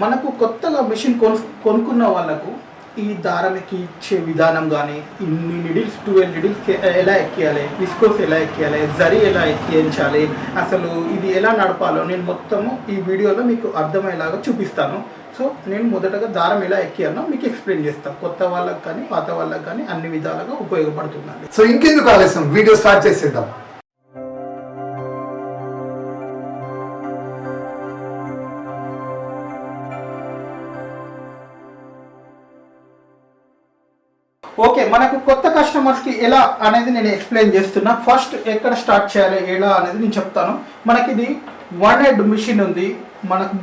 మనకు కొత్తగా మిషన్ కొను కొనుక్కున్న వాళ్ళకు ఈ దారానికి ఇచ్చే విధానం కానీ ఇన్ని నిడిల్స్ ట్వెల్వ్ నిడిల్స్ ఎలా ఎక్కియాలి విస్కోస్ ఎలా ఎక్కియాలి జరి ఎలా ఎక్కించాలి అసలు ఇది ఎలా నడపాలో నేను మొత్తము ఈ వీడియోలో మీకు అర్థమయ్యేలాగా చూపిస్తాను. సో నేను మొదటగా దారం ఎలా ఎక్కియాలో మీకు ఎక్స్ప్లెయిన్ చేస్తాను కొత్త వాళ్ళకి కానీ పాత వాళ్ళకి కానీ అన్ని విధాలుగా ఉపయోగపడుతున్నాను సో ఇంకెందుకు ఆలస్యం? వీడియో స్టార్ట్ చేసేద్దాం. ఓకే మనకు కొత్త కస్టమర్స్కి ఎలా అనేది నేను ఎక్స్ప్లెయిన్ చేస్తున్నా. ఫస్ట్ ఎక్కడ స్టార్ట్ చేయాలి ఎలా అనేది నేను చెప్తాను. మనకి ఇది వన్ హెడ్ మిషన్ ఉంది. మనకు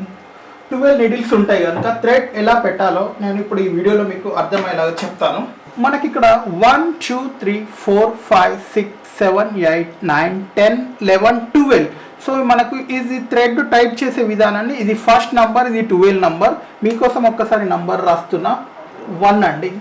ట్వెల్వ్ నిడిల్స్ ఉంటాయి కనుక థ్రెడ్ ఎలా పెట్టాలో నేను ఇప్పుడు ఈ వీడియోలో మీకు అర్థమయ్యేలాగా చెప్తాను. మనకి ఇక్కడ one two three four five six seven eight nine ten eleven twelve. So మనకు ఇది థ్రెడ్ టైప్ చేసే విధానాన్ని ఇది ఫస్ట్ నంబర్ ఇది ట్వెల్వ్ నంబర్. మీకోసం ఒక్కసారి నంబర్ రాస్తున్నా. వన్ అండి.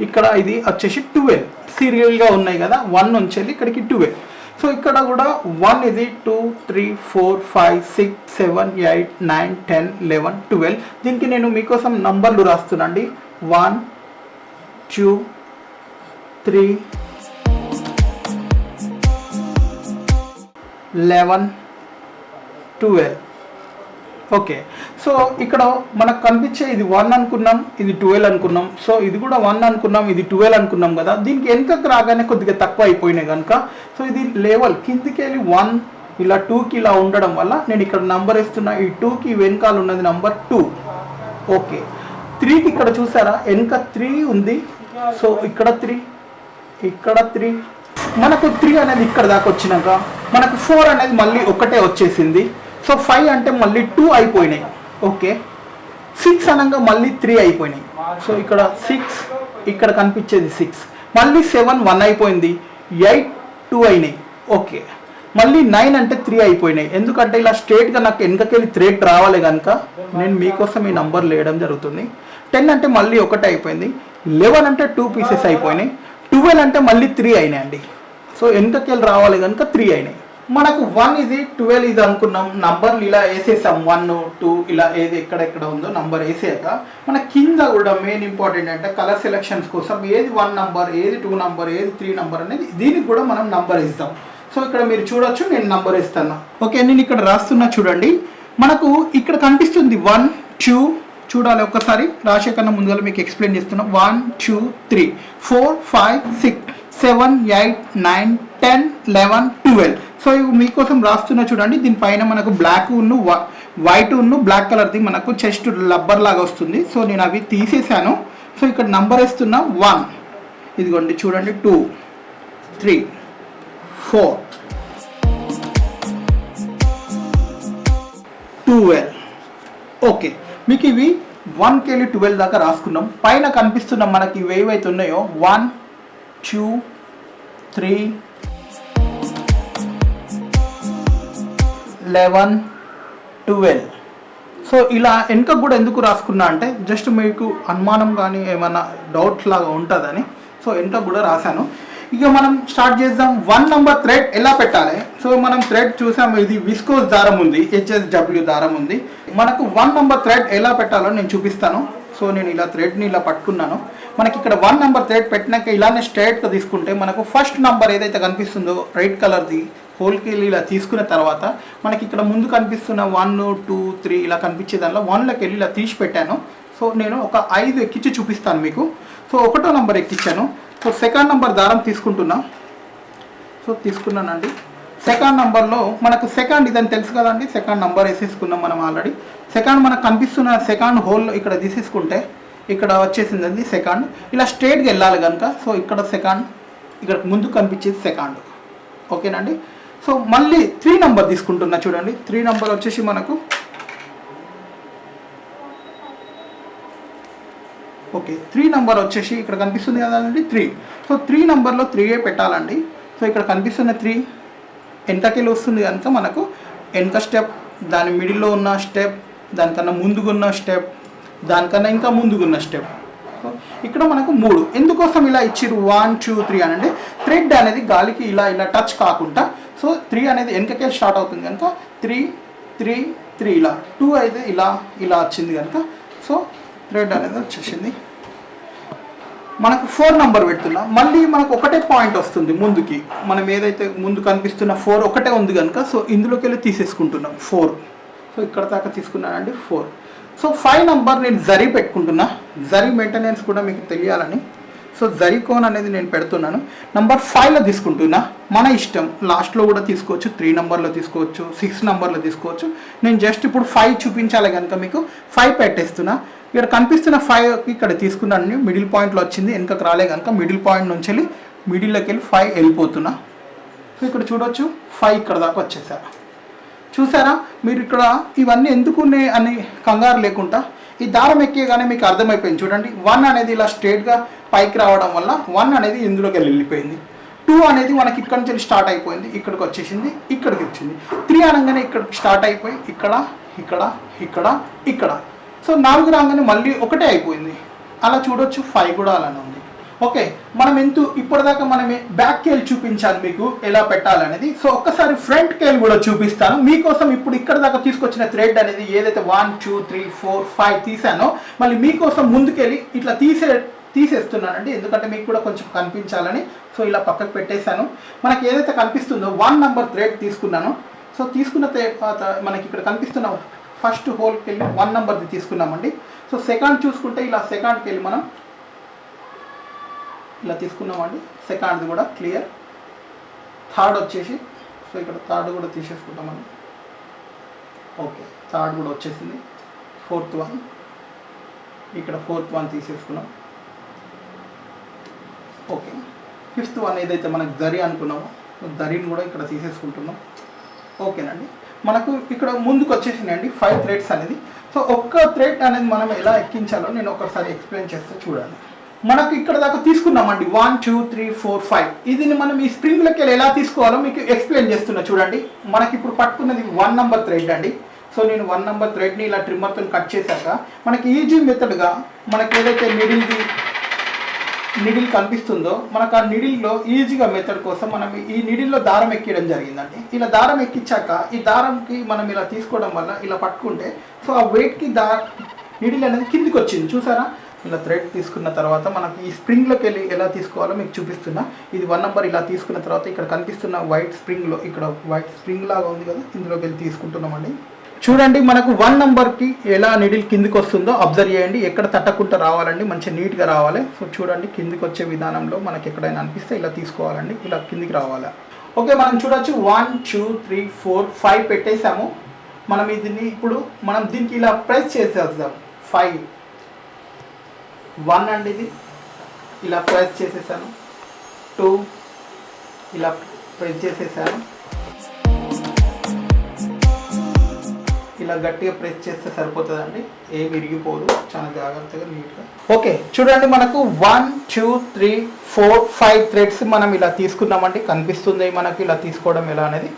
ఇక్కడ ఇది వచ్చేసి టువెల్ సీరియల్గా ఉన్నాయి కదా వన్ నుంచి వెళ్ళి ఇక్కడికి టువెల్ సో ఇక్కడ కూడా వన్ ఇది two three four five six seven eight nine ten eleven twelve దీనికి నేను మీకోసం నంబర్లు రాస్తున్నాండి. One two three eleven twelve okay. So ఇక్కడ మనకు కనిపించే ఇది వన్ అనుకున్నాం ఇది ట్వెల్వ్ అనుకున్నాం. సో ఇది కూడా వన్ అనుకున్నాం ఇది ట్వెల్వ్ అనుకున్నాం కదా. దీనికి వెనుకకు రాగానే కొద్దిగా తక్కువ అయిపోయినాయి కనుక. సో ఇది లెవెల్ కిందికి వెళ్ళి వన్ ఇలా టూకి ఇలా ఉండడం వల్ల నేను ఇక్కడ నంబర్ ఇస్తున్నా ఈ టూకి వెనకాల ఉన్నది నంబర్ టూ ఓకే. త్రీకి ఇక్కడ చూసారా? వెనుక త్రీ ఉంది. సో ఇక్కడ త్రీ ఇక్కడ త్రీ మనకు త్రీ అనేది ఇక్కడ దాకా వచ్చినాక మనకు ఫోర్ అనేది మళ్ళీ ఒకటే వచ్చేసింది. సో ఫైవ్ అంటే మళ్ళీ టూ అయిపోయినాయి. ఓకే సిక్స్ అనగా మళ్ళీ త్రీ అయిపోయినాయి. సో ఇక్కడ సిక్స్ ఇక్కడ కనిపించేది సిక్స్ మళ్ళీ సెవెన్ వన్ అయిపోయింది. ఎయిట్ టూ అయినాయి. ఓకే మళ్ళీ నైన్ అంటే త్రీ అయిపోయినాయి. ఎందుకంటే ఇలా స్ట్రేట్గా నాకు వెనకకెళ్ళి త్రేట్ రావాలి కనుక నేను మీకోసం ఈ నంబర్ లేయడం జరుగుతుంది. టెన్ అంటే మళ్ళీ ఒకటి అయిపోయింది. లెవెన్ అంటే టూ పీసెస్ అయిపోయినాయి. ట్వెల్వ్ అంటే మళ్ళీ త్రీ అయినాయండి. సో వెనకకెళ్ళి రావాలి కనుక త్రీ అయినాయి. మనకు వన్ ఇది ట్వెల్వ్ ఇది అనుకున్నాం. నంబర్లు ఇలా వేసేసాం. వన్ టూ ఇలా ఏది ఎక్కడెక్కడ ఉందో నంబర్ వేసాక మన కింద కూడా మెయిన్ ఇంపార్టెంట్ అంటే కలర్ సెలెక్షన్స్ కోసం ఏది వన్ నంబర్ ఏది టూ నంబర్ ఏది త్రీ నంబర్ అనేది దీనికి కూడా మనం నంబర్ ఇస్తాం సో ఇక్కడ మీరు చూడొచ్చు నేను నంబర్ ఇస్తాను ఓకే నేను ఇక్కడ రాస్తున్నా చూడండి. మనకు ఇక్కడ కనిపిస్తుంది వన్ టూ చూడాలి ఒక్కసారి. రాసే కన్నా ముందుగా మీకు ఎక్స్ప్లెయిన్ చేస్తున్నాం. One two three four five six seven eight nine ten eleven twelve. So ఇవి మీకోసం రాస్తున్నా చూడండి. దీనిపైన మనకు బ్లాక్ ఉన్ను వైట్ ఉన్ను బ్లాక్ కలర్ది మనకు చెస్ట్ లబ్బర్ లాగా వస్తుంది. సో నేను అవి తీసేసాను. సో ఇక్కడ నంబర్ వేస్తున్నా వన్. ఇదిగోండి చూడండి. Two three four twelve. Okay. మీకు ఇవి వన్కి వెళ్ళి ట్వెల్వ్ దాకా రాసుకున్నాం. పైన కనిపిస్తున్న మనకి ఇవి ఏవైతే ఉన్నాయో one two three eleven twelve. So ఇలా వెనుక కూడా ఎందుకు రాసుకున్నా అంటే జస్ట్ మీకు అనుమానం కానీ ఏమైనా డౌట్ లాగా ఉంటుందని. సో వెనుక కూడా రాశాను. ఇక మనం స్టార్ట్ చేద్దాం. వన్ నంబర్ థ్రెడ్ ఎలా పెట్టాలి? సో మనం థ్రెడ్ చూసాము ఇది విస్కోస్ దారం ఉంది హెచ్ఎస్డబ్ల్యూ దారం ఉంది. మనకు వన్ నంబర్ థ్రెడ్ ఎలా పెట్టాలో నేను చూపిస్తాను. సో నేను ఇలా థ్రెడ్ని ఇలా పట్టుకున్నాను. మనకి ఇక్కడ వన్ నెంబర్ థ్రెడ్ పెట్టినాక ఇలానే స్ట్రైట్గా తీసుకుంటే మనకు ఫస్ట్ నంబర్ ఏదైతే కనిపిస్తుందో రెడ్ కలర్ది హోల్కి వెళ్ళి ఇలా తీసుకున్న తర్వాత మనకి ఇక్కడ ముందు కనిపిస్తున్న వన్ టూ త్రీ ఇలా కనిపించే దానిలో వన్లోకి వెళ్ళి ఇలా తీసి పెట్టాను. సో నేను ఒక ఐదు ఎక్కించి చూపిస్తాను మీకు. సో ఒకటో నంబర్ ఎక్కించాను. సో సెకండ్ నంబర్ దారం తీసుకుంటున్నా. సో తీసుకున్నానండి. సెకండ్ నంబర్లో మనకు సెకండ్ ఇదని తెలుసు కదండి. సెకండ్ నంబర్ వేసేసుకున్నాం మనం ఆల్రెడీ సెకండ్ మనకు కనిపిస్తున్న సెకండ్ హోల్ ఇక్కడ తీసేసుకుంటే ఇక్కడ వచ్చేసింది అది సెకండ్ ఇలా స్ట్రేట్గా వెళ్ళాలి కనుక. సో ఇక్కడ సెకండ్ ఇక్కడ ముందు కనిపించేది సెకండ్ ఓకేనండి? సో మళ్ళీ త్రీ నంబర్ తీసుకుంటున్నా చూడండి. త్రీ నంబర్ వచ్చేసి మనకు ఓకే త్రీ నంబర్ వచ్చేసి ఇక్కడ కనిపిస్తుంది కదండి త్రీ సో త్రీ నంబర్లో త్రీయే పెట్టాలండి. సో ఇక్కడ కనిపిస్తున్న త్రీ ఎంతకెళ్ళి వస్తుంది కనుక మనకు వెనక స్టెప్ దాని మిడిల్లో ఉన్న స్టెప్ దానికన్నా ముందుగున్న స్టెప్ దానికన్నా ఇంకా ముందుగున్న స్టెప్ సో ఇక్కడ మనకు మూడు. ఎందుకోసం ఇలా ఇచ్చిరు వన్ టూ త్రీ అని అంటే థ్రెడ్ అనేది గాలికి ఇలా ఇలా టచ్ కాకుండా సో త్రీ అనేది వెనకకెళ్ళి స్టార్ట్ అవుతుంది కనుక త్రీ త్రీ త్రీ ఇలా. టూ అయితే ఇలా ఇలా వచ్చింది కనుక. సో థ్రెడ్ అనేది వచ్చేసింది. మనకు ఫోర్ నంబర్ పెడుతున్నా. మళ్ళీ మనకు ఒకటే పాయింట్ వస్తుంది ముందుకి. మనం ఏదైతే ముందు కనిపిస్తున్న ఫోర్ ఒకటే ఉంది కనుక సో ఇందులోకి వెళ్ళి తీసేసుకుంటున్నాం ఫోర్ సో ఇక్కడ దాకా తీసుకున్నానండి ఫోర్ సో ఫైవ్ నంబర్ నేను జరీ పెట్టుకుంటున్నా. జరీ మెయింటెనెన్స్ కూడా మీకు తెలియాలని సో జరీకోన్ అనేది నేను పెడుతున్నాను. నంబర్ ఫైవ్లో తీసుకుంటున్నా. మన ఇష్టం. లాస్ట్లో కూడా తీసుకోవచ్చు. త్రీ నెంబర్లో తీసుకోవచ్చు. సిక్స్ నెంబర్లో తీసుకోవచ్చు. నేను జస్ట్ ఇప్పుడు ఫైవ్ చూపించాలి కనుక మీకు. ఫైవ్ పెట్టేస్తున్నా. ఇక్కడ కనిపిస్తున్న ఫైవ్ ఇక్కడ తీసుకున్నాను. మిడిల్ పాయింట్లో వచ్చింది. వెనుకకు రాలే కనుక మిడిల్ పాయింట్ నుంచి వెళ్ళి మిడిల్లోకి వెళ్ళి ఫైవ్ వెళ్ళిపోతున్నా. సో ఇక్కడ చూడొచ్చు. ఫైవ్ ఇక్కడ దాకా వచ్చేసారా. చూసారా? మీరు ఇక్కడ ఇవన్నీ ఎందుకు ఉన్నాయి అని కంగారు లేకుండా ఈ దారం ఎక్కేగానే మీకు అర్థమైపోయింది. చూడండి వన్ అనేది ఇలా స్ట్రేట్గా పైకి రావడం వల్ల వన్ అనేది ఇందులోకి వెళ్ళిపోయింది. టూ అనేది మనకి ఇక్కడ నుంచి స్టార్ట్ అయిపోయింది. ఇక్కడికి వచ్చేసింది ఇక్కడికి వచ్చింది. త్రీ అనగానే ఇక్కడికి స్టార్ట్ అయిపోయి ఇక్కడ ఇక్కడ ఇక్కడ ఇక్కడ. సో నాలుగు రాగానే మళ్ళీ ఒకటే అయిపోయింది. అలా చూడొచ్చు ఫైవ్ కూడా అలానే ఉంది. ఓకే మనం ఎంతు ఇప్పటిదాకా మనం బ్యాక్ కేల్ చూపించాను మీకు ఎలా పెట్టాలనేది. సో ఒక్కసారి ఫ్రంట్ కేల్ కూడా చూపిస్తాను. మీకోసం ఇప్పుడు ఇక్కడ దాకా తీసుకొచ్చిన థ్రెడ్ అనేది ఏదైతే one two three four five తీసానో మళ్ళీ మీకోసం ముందుకెళ్ళి ఇట్లా తీసే తీసేస్తున్నానండి. ఎందుకంటే మీకు కూడా కొంచెం కనిపించాలని. సో ఇలా పక్కకు పెట్టేశాను. మనకి ఏదైతే కనిపిస్తుందో వన్ నెంబర్ థ్రెడ్ తీసుకున్నాను. సో తీసుకున్న తర్వాత మనకి ఇక్కడ కనిపిస్తున్న ఫస్ట్ హోల్కి వెళ్ళి వన్ నంబర్ది తీసుకున్నామండి. సో సెకండ్ చూసుకుంటే ఇలా సెకండ్కి వెళ్ళి మనం ఇలా తీసుకున్నామండి. సెకండ్ది కూడా క్లియర్. థర్డ్ వచ్చేసి సో ఇక్కడ థర్డ్ కూడా తీసేసుకుంటామండి. ఓకే థర్డ్ కూడా వచ్చేసింది. Fourth one. ఇక్కడ ఫోర్త్ వన్ తీసేసుకున్నాం. ఓకే ఫిఫ్త్ వన్ ఏదైతే మనకు దరి అనుకున్నామో దరిని కూడా ఇక్కడ తీసేసుకుంటున్నాం. ఓకేనండి. మనకు ఇక్కడ ముందుకు వచ్చేసిందండి ఫైవ్ థ్రెడ్స్ అనేది. సో ఒక్క థ్రెడ్ అనేది మనం ఎలా ఎక్కించాలో నేను ఒకసారి ఎక్స్ప్లెయిన్ చేస్తే చూడండి. మనకు ఇక్కడ దాకా తీసుకున్నామండి. One two three four five ఇది మనం ఈ స్ప్రింగ్ వెళ్ళి ఎలా తీసుకోవాలో మీకు ఎక్స్ప్లెయిన్ చేస్తున్నా. చూడండి. మనకి ఇప్పుడు పట్టుకున్నది వన్ నెంబర్ థ్రెడ్ అండి. సో నేను వన్ నెంబర్ థ్రెడ్ని ఇలా ట్రిమ్మర్తో కట్ చేశాక మనకి ఈజీ మెథడ్గా మనకి ఏదైతే మిడిల్ది నిడిల్ కనిపిస్తుందో మనకు ఆ నిడిల్లో ఈజీగా మెథడ్ కోసం మనం ఈ నిడిల్లో దారం ఎక్కియడం జరిగిందండి. ఇలా దారం ఎక్కించాక ఈ దారంకి మనం ఇలా తీసుకోవడం వల్ల ఇలా పట్టుకుంటే సో ఆ వెయిట్కి దా నిడిల్ అనేది కిందికి వచ్చింది. చూసారా? ఇలా థ్రెడ్ తీసుకున్న తర్వాత మనకి ఈ స్ప్రింగ్లోకి వెళ్ళి ఎలా తీసుకోవాలో మీకు చూపిస్తున్నా. ఇది వన్ నెంబర్ ఇలా తీసుకున్న తర్వాత ఇక్కడ కనిపిస్తున్న వైట్ స్ప్రింగ్లో ఇక్కడ వైట్ స్ప్రింగ్ లాగా ఉంది కదా ఇందులోకి వెళ్ళి తీసుకుంటున్నామండి. చూడండి మనకు వన్ నెంబర్కి ఎలా నిడిల్ కిందికి వస్తుందో అబ్జర్వ్ చేయండి. ఎక్కడ తట్టకుండా రావాలండి మంచి నీట్గా రావాలి. సో చూడండి కిందికి వచ్చే విధానంలో మనకి ఎక్కడైనా అనిపిస్తే ఇలా తీసుకోవాలండి ఇలా కిందికి రావాలి. ఓకే మనం చూడొచ్చు. One two three four five పెట్టేసాము మనం దీన్ని ఇప్పుడు మనం దీనికి ఇలా ప్రెస్ చేసేద్దాం. ఫైవ్ వన్ అండి ఇది. ఇలా ప్రెస్ చేసేసాను. టూ. ఇలా ప్రెస్ చేసేసాను. ఇలా గట్టిగా ప్రెస్ చేస్తే సరిపోతుందండి. ఏం విరిగిపోదు. చాలా జాగ్రత్తగా నీట్గా. ఓకే చూడండి మనకు one two three four five threads మనం ఇలా తీసుకున్నామండి. కనిపిస్తుంది మనకి ఇలా తీసుకోవడం ఎలా అనేది.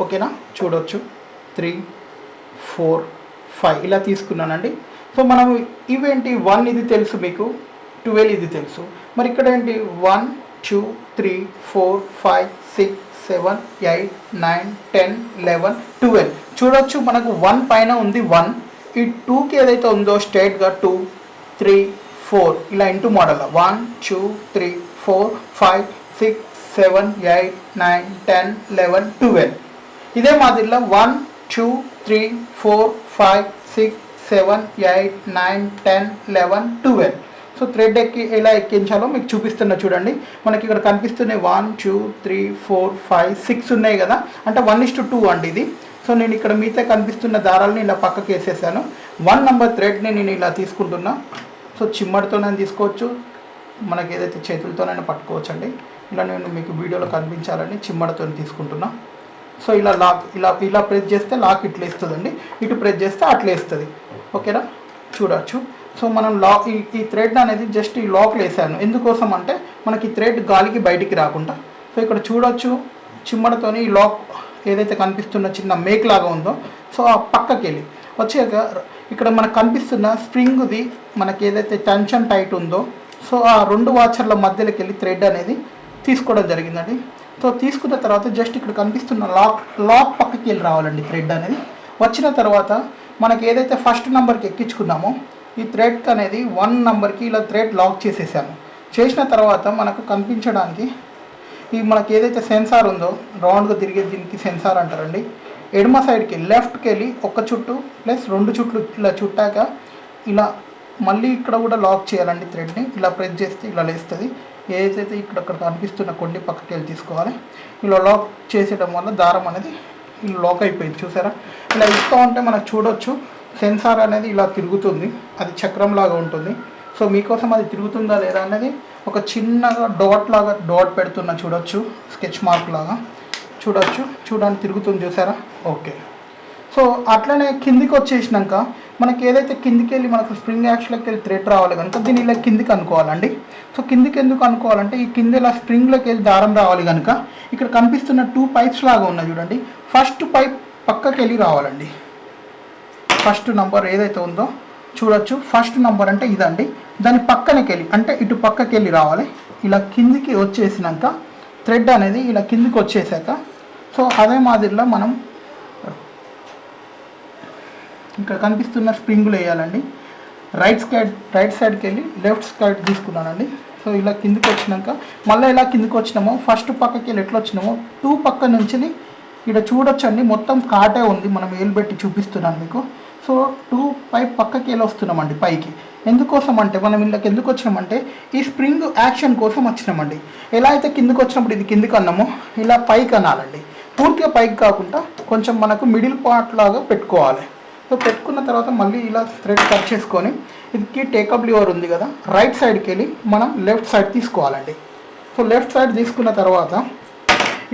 ఓకేనా? చూడొచ్చు. Three four five. ఇలా తీసుకున్నానండి. సో మనం ఇవేంటి వన్ ఇది తెలుసు మీకు? ట్వెల్వ్ ఇది తెలుసు. మరి ఇక్కడ ఏంటి? One two three four five six seven eight nine ten eleven twelve చూడొచ్చు మనకు వన్ పైన ఉంది వన్ ఈ టూకి ఏదైతే ఉందో స్ట్రైట్గా టూ త్రీ ఫోర్ ఇలా into model one two three four five six seven eight nine ten eleven twelve ఇదే మాదిరిలో one two three four five six seven eight nine ten eleven twelve so thread ఎక్కి ఎలా ఎక్కించాలో మీకు చూపిస్తున్నా చూడండి. మనకి ఇక్కడ కనిపిస్తున్నాయి one two three four five six ఉన్నాయి కదా. అంటే వన్ ఇస్ టు టూ అండి ఇది. సో నేను ఇక్కడ మిగతా కనిపిస్తున్న దారాలని ఇలా పక్కకి వేసేసాను. వన్ నెంబర్ థ్రెడ్ని నేను ఇలా తీసుకుంటున్నా. సో చిమ్మడితోనైనా తీసుకోవచ్చు. మనకి ఏదైతే చేతులతోనైనా పట్టుకోవచ్చు అండి ఇలా నేను మీకు వీడియోలో కనిపించాలని చిమ్మడితో తీసుకుంటున్నా. సో ఇలా లాక్ ఇలా ఇలా ప్రెస్ చేస్తే లాక్ ఇట్లా వేస్తుందండి ఇటు ప్రెస్ చేస్తే అట్లా వేస్తుంది ఓకేనా? చూడవచ్చు సో మనం లా ఈ ఈ థ్రెడ్ అనేది జస్ట్ ఈ లాక్లో వేసాను. ఎందుకోసం అంటే మనకి థ్రెడ్ గాలికి బయటికి రాకుండా. సో ఇక్కడ చూడొచ్చు చిమ్మడతోని ఈ లాక్ ఏదైతే కనిపిస్తున్న చిన్న మేక్ లాగా ఉందో సో ఆ పక్కకి వెళ్ళి వచ్చాక ఇక్కడ మనకు కనిపిస్తున్న స్ప్రింగ్ది మనకి ఏదైతే టెన్షన్ టైట్ ఉందో సో ఆ రెండు వాచర్ల మధ్యలోకి వెళ్ళి థ్రెడ్ అనేది తీసుకోవడం జరిగిందండి. సో తీసుకున్న తర్వాత జస్ట్ ఇక్కడ కనిపిస్తున్న లాక్ లాక్ పక్కకి వెళ్ళి రావాలండి థ్రెడ్ అనేది. వచ్చిన తర్వాత మనకి ఏదైతే ఫస్ట్ నెంబర్కి ఎక్కించుకున్నామో ఈ థ్రెడ్ అనేది వన్ నెంబర్కి ఇలా థ్రెడ్ లాక్ చేసేసాను చేసిన తర్వాత మనకు కనిపించడానికి ఈ మనకి ఏదైతే సెన్సార్ ఉందో రౌండ్గా తిరిగే దీనికి సెన్సార్ అంటారండి. ఎడమ సైడ్కి లెఫ్ట్కి వెళ్ళి ఒక చుట్టు ప్లస్ రెండు చుట్లు ఇలా చుట్టాక ఇలా మళ్ళీ ఇక్కడ కూడా లాక్ చేయాలండి థ్రెడ్ని ఇలా ప్రెస్ చేస్తే ఇలా లేస్తుంది. ఏదైతే ఇక్కడ అక్కడ కనిపిస్తున్న కొండి పక్కకి వెళ్ళి తీసుకోవాలి. ఇలా లాక్ చేసేయడం వల్ల దారం అనేది లాక్ అయిపోయింది చూసారా? ఇలా ఇస్తూ ఉంటే మనం చూడొచ్చు సెన్సార్ అనేది ఇలా తిరుగుతుంది అది చక్రం లాగా ఉంటుంది. సో మీకోసం అది తిరుగుతుందా లేదా అనేది ఒక చిన్నగా డాట్ లాగా డాట్ పెడుతున్నా చూడొచ్చు స్కెచ్ మార్క్ లాగా. చూడొచ్చు చూడడానికి తిరుగుతుంది చూసారా? ఓకే. సో అట్లనే కిందికి వచ్చేసినాక మనకి ఏదైతే కిందికి వెళ్ళి మనకు స్ప్రింగ్ యాక్షన్లోకి వెళ్ళి థ్రెడ్ రావాలి కనుక దీన్ని ఇలా కిందికి అనుకోవాలండి. సో కిందికి ఎందుకు అనుకోవాలంటే ఈ కింద ఇలా స్ప్రింగ్లోకి వెళ్ళి దారం రావాలి కనుక ఇక్కడ కనిపిస్తున్న టూ పైప్స్ లాగా ఉన్నాయి చూడండి. ఫస్ట్ పైప్ పక్కకి వెళ్ళి రావాలండి. ఫస్ట్ నంబర్ ఏదైతే ఉందో చూడొచ్చు. ఫస్ట్ నంబర్ అంటే ఇదండి. దాని పక్కనకి వెళ్ళి అంటే ఇటు పక్కకి వెళ్ళి రావాలి. ఇలా కిందికి వచ్చేసినాక థ్రెడ్ అనేది ఇలా కిందికి వచ్చేసాక సో అదే మాదిరిలో మనం ఇక్కడ కనిపిస్తున్న స్ప్రింగులు వేయాలండి. రైట్ సైడ్ రైట్ సైడ్కి వెళ్ళి లెఫ్ట్ సైడ్ తీసుకున్నానండి. సో ఇలా కిందికి వచ్చినాక మళ్ళీ ఇలా కిందికి వచ్చినామో ఫస్ట్ పక్కకి వెళ్ళి ఎట్లా వచ్చినామో టూ పక్క నుంచి ఇక్కడ చూడొచ్చండి. మొత్తం కాటే ఉంది. మనం వేలు పెట్టి చూపిస్తున్నాను మీకు. సో టూ పై పక్కకి వెళ్ళి వస్తున్నామండి? పైకి. ఎందుకోసం అంటే మనం ఇళ్ళకి ఎందుకు వచ్చినామంటే ఈ స్ప్రింగ్ యాక్షన్ కోసం వచ్చినామండి. ఎలా అయితే కిందకి వచ్చినప్పుడు ఇది కిందికి అన్నామో ఇలా పైకి అనాలండి. పూర్తిగా పైకి కాకుండా కొంచెం మనకు మిడిల్ పార్ట్ లాగా పెట్టుకోవాలి. సో పెట్టుకున్న తర్వాత మళ్ళీ ఇలా థ్రెడ్ కట్ చేసుకొని ఇది టేకప్ లివర్ ఉంది కదా రైట్ సైడ్కి వెళ్ళి మనం లెఫ్ట్ సైడ్ తీసుకోవాలండి. సో లెఫ్ట్ సైడ్ తీసుకున్న తర్వాత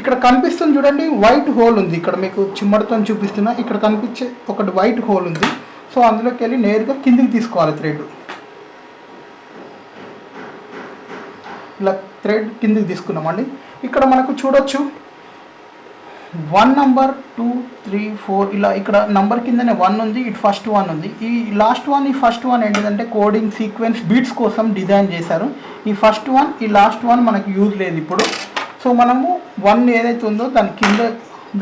ఇక్కడ కనిపిస్తుంది చూడండి వైట్ హోల్ ఉంది. ఇక్కడ మీకు చిమ్మడితో చూపిస్తున్నా ఇక్కడ కనిపించే ఒకటి వైట్ హోల్ ఉంది. సో అందులోకి వెళ్ళి నేరుగా కిందికి తీసుకోవాలి థ్రెడ్ ఇలా థ్రెడ్ కిందికి తీసుకున్నామండి. ఇక్కడ మనకు చూడొచ్చు one number two three four ఇలా ఇక్కడ నంబర్ కిందనే వన్ ఉంది ఇటు ఫస్ట్ వన్ ఉంది. ఈ లాస్ట్ వన్ ఈ ఫస్ట్ వన్ ఏంటిదంటే కోడింగ్ సీక్వెన్స్ బీట్స్ కోసం డిజైన్ చేశారు. ఈ ఫస్ట్ వన్ ఈ లాస్ట్ వన్ మనకి యూజ్ లేదు ఇప్పుడు. సో మనము వన్ ఏదైతే ఉందో దాని కింద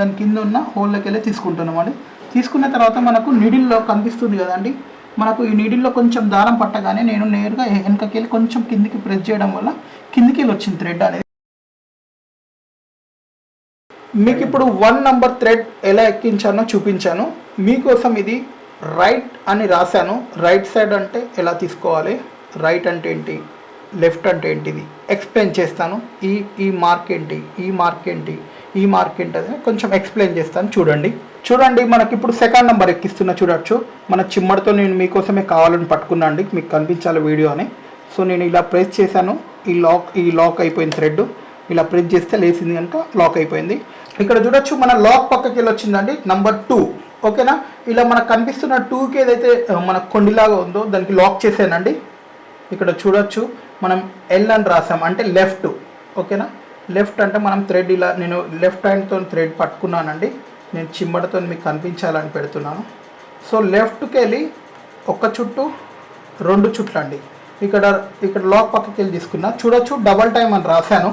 దాని కింద ఉన్న హోల్లోకి వెళ్ళి తీసుకుంటున్నాం అండి. తీసుకున్న తర్వాత మనకు నిడిల్లో కనిపిస్తుంది కదండి. మనకు ఈ నీడిల్లో కొంచెం దారం పట్టగానే నేను నేరుగా వెనకకి వెళ్ళి కొంచెం కిందికి ప్రెస్ చేయడం వల్ల కిందికి వెళ్ళి వచ్చింది థ్రెడ్ అనేది. మీకు ఇప్పుడు వన్ నంబర్ థ్రెడ్ ఎలా ఎక్కించానో చూపించాను. మీకోసం ఇది రైట్ అని రాశాను. రైట్ సైడ్ అంటే ఎలా తీసుకోవాలి? రైట్ అంటే ఏంటి? లెఫ్ట్ అంటే ఏంటిది? ఎక్స్ప్లెయిన్ చేస్తాను. ఈ ఈ మార్క్ ఏంటి? ఈ మార్క్ ఏంటి? ఈ మార్క్ ఏంటి కొంచెం ఎక్స్ప్లెయిన్ చేస్తాను. చూడండి. చూడండి మనకి ఇప్పుడు సెకండ్ నెంబర్ ఎక్కిస్తున్నా చూడొచ్చు. మన చిమ్మడితో నేను మీకోసమే కావాలని పట్టుకున్నా అండి. మీకు కనిపించాలి వీడియో అని. సో నేను ఇలా ప్రెస్ చేశాను. ఈ లాక్ ఈ లాక్ అయిపోయింది థ్రెడ్ ఇలా ప్రెస్ చేస్తే లేచింది కనుక లాక్ అయిపోయింది. ఇక్కడ చూడొచ్చు మన లాక్ పక్కకి వెళ్ళి వచ్చిందండి నంబర్ టూ ఓకేనా ఇలా మనకు కనిపిస్తున్న టూకి ఏదైతే మన కొండిలాగా ఉందో దానికి లాక్ చేసానండి ఇక్కడ చూడొచ్చు మనం ఎల్ అని రాసాం అంటే లెఫ్ట్ ఓకేనా లెఫ్ట్ అంటే మనం థ్రెడ్ ఇలా నేను లెఫ్ట్ హ్యాండ్తో థ్రెడ్ పట్టుకున్నానండి. నేను చిమ్మడతో మీకు కనిపించాలని పెడుతున్నాను. సో లెఫ్ట్కి వెళ్ళి ఒక్క చుట్టు రెండు చుట్లు అండి ఇక్కడ ఇక్కడ లాక్ పక్కకి వెళ్ళి తీసుకున్నా. చూడొచ్చు డబల్ టైం అని రాశాను.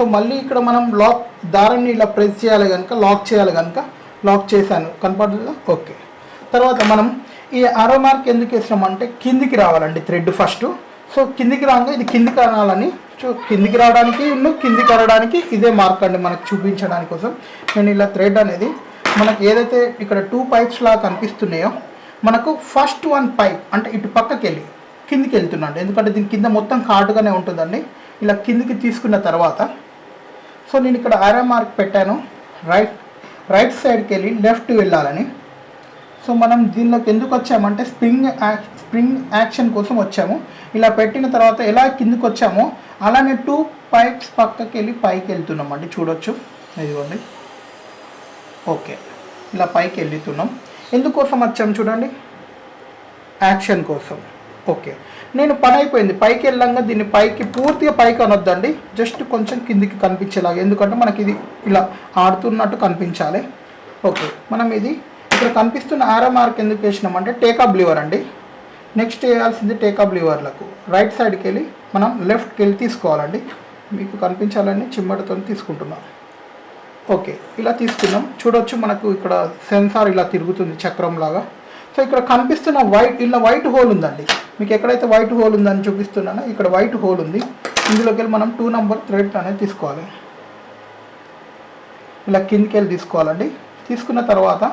సో మళ్ళీ ఇక్కడ మనం లాక్ దారాన్ని ఇలా ప్రెస్ చేయాలి కనుక లాక్ చేయాలి కనుక లాక్ చేశాను. కనపడుతుందా ఓకే తర్వాత మనం ఈ ఆరో మార్క్ ఎందుకు వేసినామంటే కిందికి రావాలండి థ్రెడ్ ఫస్ట్ సో కిందికి రాగా ఇది కిందికి రావాలని సో కిందికి రావడానికి ఇన్ను కిందికి రావడానికి ఇదే మార్క్ అండి మనకు చూపించడానికి కోసం. నేను ఇలా థ్రెడ్ అనేది మనకు ఏదైతే ఇక్కడ టూ పైప్స్ లాగా కనిపిస్తున్నాయో మనకు ఫస్ట్ వన్ పైప్ అంటే ఇటు పక్కకి వెళ్ళి కిందికి వెళ్తున్నాడు. ఎందుకంటే దీని కింద మొత్తం హార్డ్గానే ఉంటుందండి. ఇలా కిందికి తీసుకున్న తర్వాత సో నేను ఇక్కడ ఆరో మార్క్ పెట్టాను. రైట్ రైట్ సైడ్కి వెళ్ళి లెఫ్ట్ వెళ్ళాలని. సో మనం దీనిలోకి ఎందుకు వచ్చామంటే స్ప్రింగ్ యాక్ స్ప్రింగ్ యాక్షన్ కోసం వచ్చాము. ఇలా పెట్టిన తర్వాత ఎలా కిందకి వచ్చామో అలానే టూ పైప్స్ పక్కకి వెళ్ళి పైకి వెళ్తున్నాం అండి చూడొచ్చు. ఇదిగోండి. ఓకే ఇలా పైకి వెళ్తున్నాం. ఎందుకోసం వచ్చాము చూడండి? యాక్షన్ కోసం. ఓకే. నేను పని అయిపోయింది. పైకి వెళ్ళంగా దీన్ని పైకి పూర్తిగా పైకి అనొద్దండి. జస్ట్ కొంచెం కిందికి కనిపించేలాగా. ఎందుకంటే మనకి ఇది ఇలా ఆడుతున్నట్టు కనిపించాలి. ఓకే. మనం ఇది ఇక్కడ కనిపిస్తున్న ఆరో మార్క్ ఎందుకు వేసినామంటే టేకప్ లివర్ అండి. నెక్స్ట్ వేయాల్సింది టేకప్ లివర్లకు రైట్ సైడ్కి వెళ్ళి మనం లెఫ్ట్కి వెళ్ళి తీసుకోవాలండి. మీకు కనిపించాలని చిమ్మడితో తీసుకుంటున్నాం. ఓకే. ఇలా తీసుకున్నాం. చూడొచ్చు మనకు ఇక్కడ సెన్సార్ ఇలా తిరుగుతుంది చక్రం లాగా సో ఇక్కడ కనిపిస్తున్న వైట్ ఇలా వైట్ హోల్ ఉందండి. మీకు ఎక్కడైతే వైట్ హోల్ ఉందని చూపిస్తున్నానో ఇక్కడ వైట్ హోల్ ఉంది. ఇందులోకి వెళ్ళి మనం టూ నెంబర్ థ్రెడ్ అనేది తీసుకోవాలి. ఇలా కిందికి వెళ్ళి తీసుకోవాలండి. తీసుకున్న తర్వాత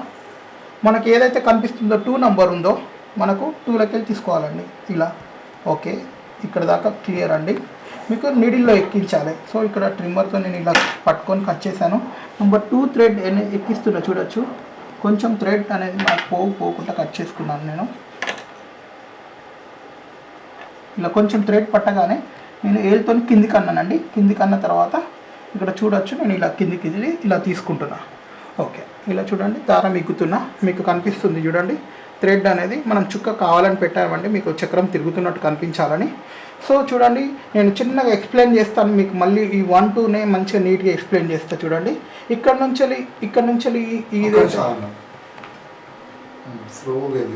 మనకి ఏదైతే కనిపిస్తుందో టూ నెంబర్ ఉందో మనకు టూలోకి వెళ్ళి తీసుకోవాలండి. ఇలా. ఓకే. ఇక్కడ దాకా క్లియర్ అండి. మీకు నిడిల్లో ఎక్కించాలి. సో ఇక్కడ ట్రిమ్మర్తో నేను ఇలా పట్టుకొని కట్ చేశాను. నెంబర్ టూ థ్రెడ్ ఎక్కిస్తున్నా చూడొచ్చు. కొంచెం థ్రెడ్ అనేది నాకు పోకుండా కట్ చేసుకున్నాను నేను. ఇలా కొంచెం థ్రెడ్ పట్టగానే నేను ఏలుతో కిందికి అన్నానండి. కిందికి అన్న తర్వాత ఇక్కడ చూడొచ్చు నేను ఇలా కిందికి ఇది ఇలా తీసుకుంటున్నా. ఓకే ఇలా చూడండి దారం ఎక్కుతున్నా మీకు కనిపిస్తుంది చూడండి. థ్రెడ్ అనేది మనం చుక్క కావాలని పెట్టామండి మీకు చక్రం తిరుగుతున్నట్టు కనిపించాలని. సో చూడండి నేను చిన్నగా ఎక్స్ప్లెయిన్ చేస్తాను మీకు మళ్ళీ ఈ వన్ టూనే మంచిగా నీట్గా ఎక్స్ప్లెయిన్ చేస్తా చూడండి. ఇక్కడ నుంచి ఇక్కడ నుంచి వెళ్ళి ఈ- ఇది స్లోగా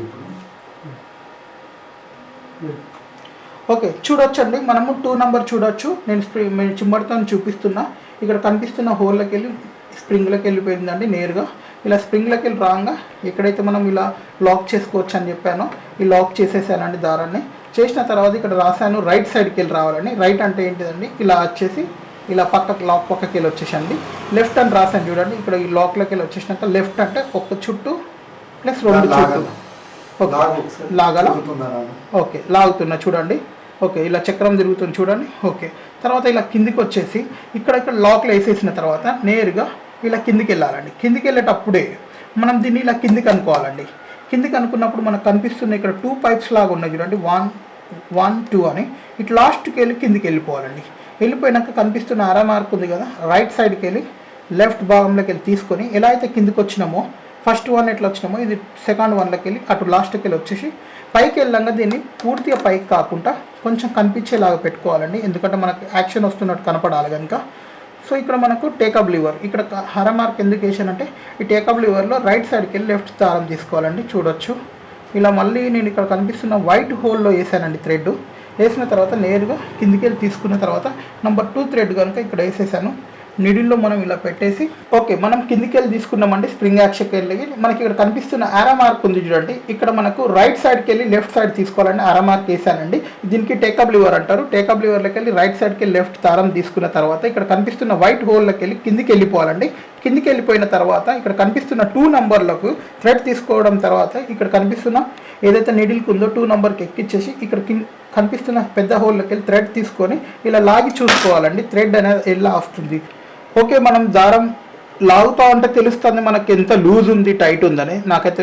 ఓకే చూడొచ్చండి. మనము టూ నెంబర్ చూడొచ్చు. నేను స్ప్రి నేను చిమ్మడితో చూపిస్తున్నా. ఇక్కడ కనిపిస్తున్న హోల్లోకి వెళ్ళి స్ప్రింగ్లోకి వెళ్ళిపోయిందండి నేరుగా. ఇలా స్ప్రింగ్లోకి వెళ్ళి రాగా ఎక్కడైతే మనం ఇలా లాక్ చేసుకోవచ్చు అని చెప్పానో ఈ లాక్ చేసేసానండి దారాన్ని. చేసిన తర్వాత ఇక్కడ రాశాను రైట్ సైడ్కి వెళ్ళి రావాలని. రైట్ అంటే ఏంటిదండి? ఇలా వచ్చేసి ఇలా పక్కకి లాక్ పక్కకి వెళ్ళి వచ్చేసండి. లెఫ్ట్ అని రాశాను చూడండి. ఇక్కడ ఈ లాక్లోకి వెళ్ళి వచ్చేసినాక లెఫ్ట్ అంటే ఒక చుట్టూ ప్లస్ రెండు చుట్టూ. లాగాలి. ఓకే లాగుతున్నా చూడండి. ఓకే ఇలా చక్రం తిరుగుతుంది చూడండి. ఓకే తర్వాత ఇలా కిందికి వచ్చేసి ఇక్కడ ఇక్కడ లాక్లో వేసేసిన తర్వాత నేరుగా ఇలా కిందికి వెళ్ళాలండి. కిందికి వెళ్ళేటప్పుడే మనం దీన్ని ఇలా కిందికి అనుకోవాలండి. కిందికి అనుకున్నప్పుడు మనకు కనిపిస్తున్న ఇక్కడ టూ పైప్స్ లాగా ఉన్నాయి చూడండి. వన్ వన్ టూ అని. ఇటు లాస్ట్కి వెళ్ళి కిందికి వెళ్ళిపోవాలండి. వెళ్ళిపోయినాక కనిపిస్తున్న అర మార్క్ ఉంది కదా రైట్ సైడ్కి వెళ్ళి లెఫ్ట్ భాగంలోకి వెళ్ళి తీసుకొని ఎలా అయితే కిందికి వచ్చినామో ఫస్ట్ వన్ ఎట్లా వచ్చినామో ఇది సెకండ్ వన్లోకి వెళ్ళి అటు లాస్ట్కి వెళ్ళి వచ్చేసి పైకి వెళ్ళంగా దీన్ని పూర్తిగా పైకి కాకుండా కొంచెం కనిపించేలాగా పెట్టుకోవాలండి. ఎందుకంటే మనకు యాక్షన్ వస్తున్నట్టు కనపడాలి కనుక. సో ఇక్కడ మనకు టేకప్ లివర్. ఇక్కడ హర మార్క్ ఎందుకు వేసానంటే ఈ టేకప్ లివర్లో రైట్ సైడ్కి వెళ్ళి లెఫ్ట్ దారం తీసుకోవాలండి. చూడొచ్చు. ఇలా మళ్ళీ నేను ఇక్కడ కనిపిస్తున్న వైట్ హోల్లో వేసానండి థ్రెడ్. వేసిన తర్వాత నేరుగా కిందికి వెళ్ళి తీసుకున్న తర్వాత నెంబర్ టూ థ్రెడ్ కనుక ఇక్కడ వేసేసాను. నిడిల్లో మనం ఇలా పెట్టేసి ఓకే మనం కిందికి వెళ్ళి తీసుకున్నామండి స్ప్రింగ్ యాక్షన్కి వెళ్ళి మనకి ఇక్కడ కనిపిస్తున్న ఆరా మార్క్ ఉంది చూడండి. ఇక్కడ మనకు రైట్ సైడ్కి వెళ్ళి లెఫ్ట్ సైడ్ తీసుకోవాలని ఆరా మార్క్ వేసానండి దీనికి టేకప్ లివర్ అంటారు. టేకప్ లివర్లోకి వెళ్ళి రైట్ సైడ్కి లెఫ్ట్ తారం తీసుకున్న తర్వాత ఇక్కడ కనిపిస్తున్న వైట్ హోల్లోకి వెళ్ళి కిందికి వెళ్ళిపోవాలండి. కిందికి వెళ్ళిపోయిన తర్వాత ఇక్కడ కనిపిస్తున్న టూ నంబర్లకు థ్రెడ్ తీసుకోవడం తర్వాత ఇక్కడ కనిపిస్తున్న ఏదైతే నిడిల్కి ఉందో టూ నెంబర్కి ఎక్కిచ్చేసి ఇక్కడ కింద కనిపిస్తున్న పెద్ద హోల్లోకి వెళ్ళి థ్రెడ్ తీసుకొని ఇలా లాగి చూసుకోవాలండి. థ్రెడ్ అనేది ఎలా వస్తుంది? ఓకే మనం దారం లాగుతా ఉంటే తెలుస్తుంది మనకి ఎంత లూజ్ ఉంది టైట్ ఉందని. నాకైతే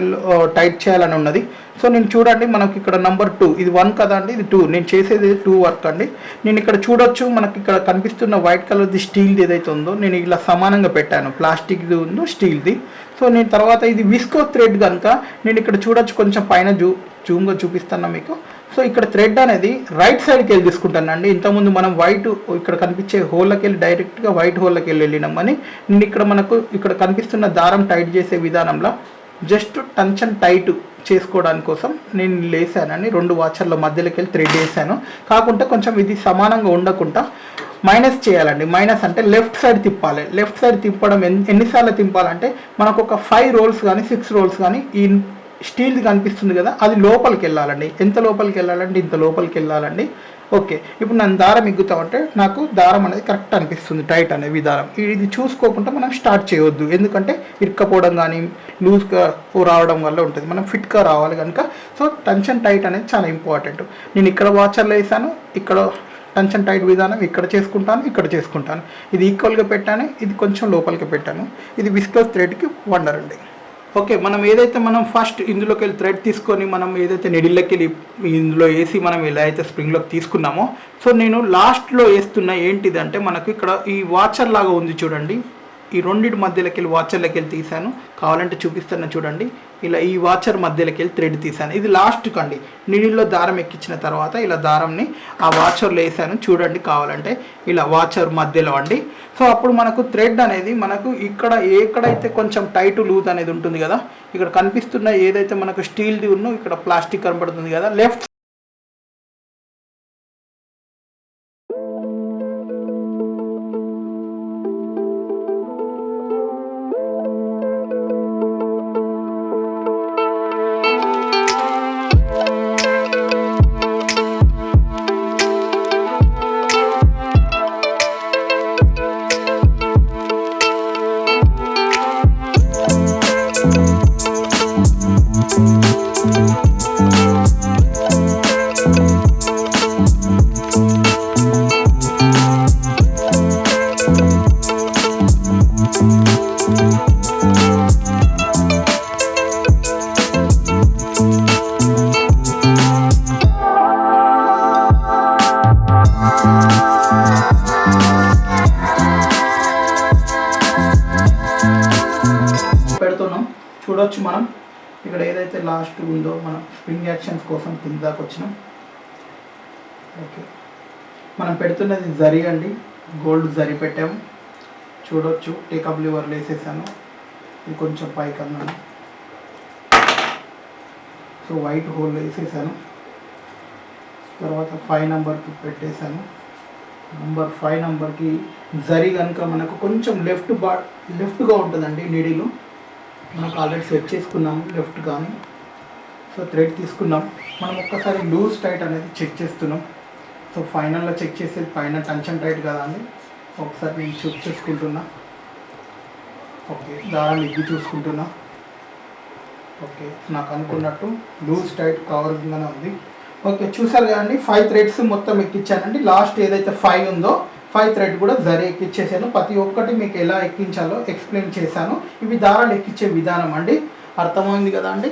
టైట్ చేయాలని ఉన్నది. సో నేను చూడండి మనకి ఇక్కడ నంబర్ టూ. ఇది వన్ కదా అండి? ఇది టూ. నేను చేసేది టూ వర్క్ అండి. నేను ఇక్కడ చూడొచ్చు మనకి ఇక్కడ కనిపిస్తున్న వైట్ కలర్ది స్టీల్ది ఏదైతే ఉందో నేను ఇలా సమానంగా పెట్టాను. ప్లాస్టిక్ది ఉందో స్టీల్ది. సో నేను తర్వాత ఇది విస్కో థ్రెడ్ కనుక నేను ఇక్కడ చూడొచ్చు కొంచెం పైన జూ జూమ్గా చూపిస్తాను మీకు. సో ఇక్కడ థ్రెడ్ అనేది రైట్ సైడ్కి వెళ్ళి తీసుకుంటానండి. ఇంతకుముందు మనం వైట్ ఇక్కడ కనిపించే హోల్లోకి వెళ్ళి డైరెక్ట్గా వైట్ హోల్లోకి వెళ్ళి వెళ్ళినామని నేను ఇక్కడ మనకు ఇక్కడ కనిపిస్తున్న దారం టైట్ చేసే విధానంలో జస్ట్ టెన్షన్ టైట్ చేసుకోవడానికి కోసం నేను లేసానని రెండు వాచర్ల మధ్యలోకి వెళ్ళి థ్రెడ్ వేసాను. కాకుండా కొంచెం ఇది సమానంగా ఉండకుండా మైనస్ చేయాలండి. మైనస్ అంటే లెఫ్ట్ సైడ్ తిప్పాలి. లెఫ్ట్ సైడ్ తిప్పడం ఎన్ని ఎన్నిసార్లు తిప్పాలంటే మనకు ఒక ఫైవ్ రోల్స్ కానీ సిక్స్ రోల్స్ కానీ ఈ స్టీల్ది కనిపిస్తుంది కదా అది లోపలికి వెళ్ళాలండి. ఎంత లోపలికి వెళ్ళాలండి ఇంత లోపలికి వెళ్ళాలండి. ఓకే ఇప్పుడు నన్ను దారం ఎగ్గుతామంటే నాకు దారం అనేది కరెక్ట్ అనిపిస్తుంది టైట్ అనే విధానం. ఇది చూసుకోకుండా మనం స్టార్ట్ చేయవద్దు ఎందుకంటే ఇరుక్కపోవడం కానీ లూజ్గా రావడం వల్ల ఉంటుంది. మనం ఫిట్గా రావాలి కనుక. సో టెన్షన్ టైట్ అనేది చాలా ఇంపార్టెంట్. నేను ఇక్కడ వాచర్లో వేసాను ఇక్కడ టెన్షన్ టైట్ విధానం ఇక్కడ చేసుకుంటాను ఇక్కడ చేసుకుంటాను. ఇది ఈక్వల్గా పెట్టాను ఇది కొంచెం లోపలికి పెట్టాను. ఇది విస్కస్ థ్రెడ్కి వండర్ అండి. ఓకే మనం ఏదైతే మనం ఫస్ట్ ఇందులోకి వెళ్ళి థ్రెడ్ తీసుకొని మనం ఏదైతే నెడిల్లోకి వెళ్ళి ఇందులో వేసి మనం ఎలా అయితే స్ప్రింగ్లోకి తీసుకున్నామో సో నేను లాస్ట్లో వేస్తున్న ఏంటిదంటే మనకు ఇక్కడ ఈ వాచర్ లాగా ఉంది చూడండి. ఈ రెండింటి మధ్యలోకి వెళ్ళి వాచర్లోకి వెళ్ళి తీశాను. కావాలంటే చూపిస్తాను చూడండి. ఇలా ఈ వాచర్ మధ్యలోకి వెళ్ళి థ్రెడ్ తీసాను ఇది లాస్ట్ కండి. నీళ్ళలో దారం ఎక్కించిన తర్వాత ఇలా దారంని ఆ వాచర్లో వేసాను చూడండి కావాలంటే ఇలా వాచర్ మధ్యలో అండి. సో అప్పుడు మనకు థ్రెడ్ అనేది మనకు ఇక్కడ ఎక్కడైతే కొంచెం టైట్ లూజ్ అనేది ఉంటుంది కదా. ఇక్కడ కనిపిస్తున్న ఏదైతే మనకు స్టీల్ది ఉన్నో ఇక్కడ ప్లాస్టిక్ కనబడుతుంది కదా. లెఫ్ట్ చూడొచ్చు మనం. ఇక్కడ ఏదైతే లాస్ట్ ఉందో మనం స్ప్రింగ్ యాక్షన్స్ కోసం కింద దాకా వచ్చినాం. ఓకే మనం పెడుతున్నది జరి అండి. గోల్డ్ జరి పెట్టాము. చూడొచ్చు. టేకప్ లివర్లు వేసేసాను. ఇది కొంచెం పైకి అన్నాను. సో వైట్ హోల్ వేసేసాను. తర్వాత ఫైవ్ నెంబర్కి పెట్టేశాను. నంబర్ ఫైవ్ నెంబర్కి జరి కనుక మనకు కొంచెం లెఫ్ట్ బా లెఫ్ట్గా ఉంటుందండి నీడిలు మనకు ఆల్రెడీ సెట్ చేసుకున్నాము లెఫ్ట్ కానీ సో థ్రెడ్ తీసుకున్నాం. మనం ఒక్కసారి లూజ్ టైట్ అనేది చెక్ చేస్తున్నాం. సో ఫైనల్లో చెక్ చేసేది పైన టెన్షన్ టైట్ కదా అని ఒకసారి నేను చెక్ చేసుకుంటున్నా. ఓకే దారాన్ని ఇగ్గి చూసుకుంటున్నా. ఓకే నాకు అనుకున్నట్టు లూజ్ టైట్ కవరింగ్గానే ఉంది. ఓకే చూసారు కదండి ఫైవ్ థ్రెడ్స్ మొత్తం ఎక్కించానండి. లాస్ట్ ఏదైతే ఫైవ్ ఉందో ఫైవ్ థ్రెడ్ కూడా జరి ఎక్కించేసాను ప్రతి ఒక్కటి మీకు ఎలా ఎక్కించాలో ఎక్స్ప్లెయిన్ చేశాను. ఇవి దారాలు ఎక్కించే విధానం అండి. అర్థమైంది కదా అండి?